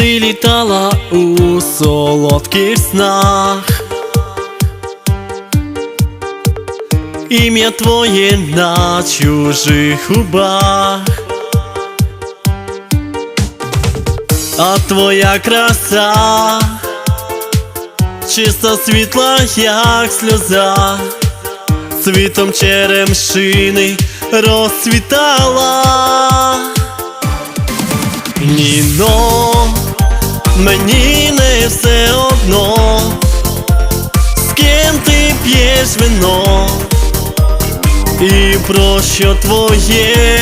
ти літала у солодких снах. Ім'я твоє на чужих губах, а твоя краса чиста світла, як сльоза, цвітом черемшини розцвітала. Ніно, мені не все одно, з ким ти п'єш вино, і про що твоє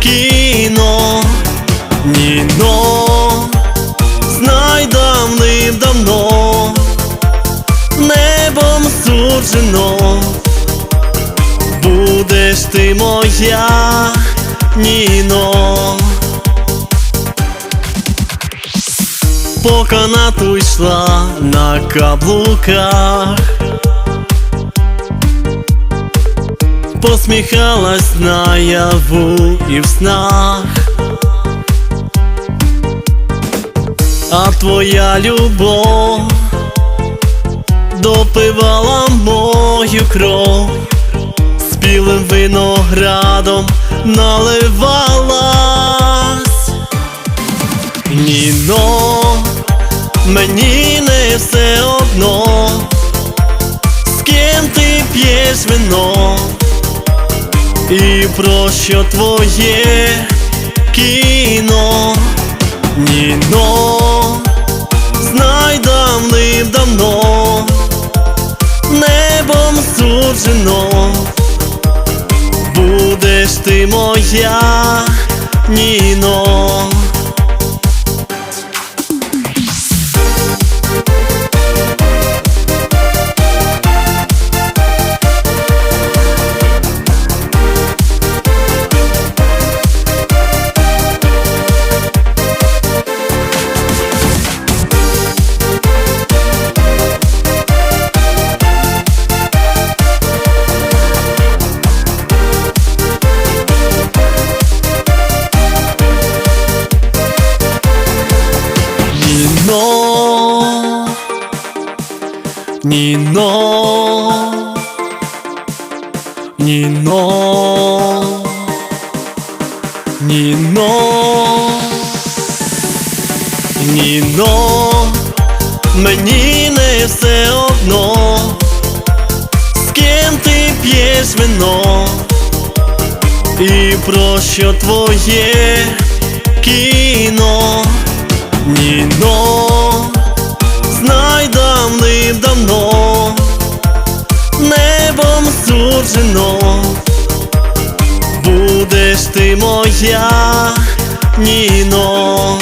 кіно, Ніно, знай давним-давно, небом суджено, будеш ти моя, Ніно. По канату йшла на каблуках, посміхалась наяву і в снах, а твоя любов допивала мою кров, спілим виноградом наливалась. Ніно, мені не все одно, з ким ти п'єш вино, і про що твоє кіно, Ніно, знай давним-давно, небом суджено, будеш ти моя, Ніно. Ніно, Ніно, Ніно, Ніно, Ніно, мені не все одно, з ким ти п'єш вино, і про що твоє кіно. Ніно, знай давним-давно, небом суджено, будеш ти моя, Ніно.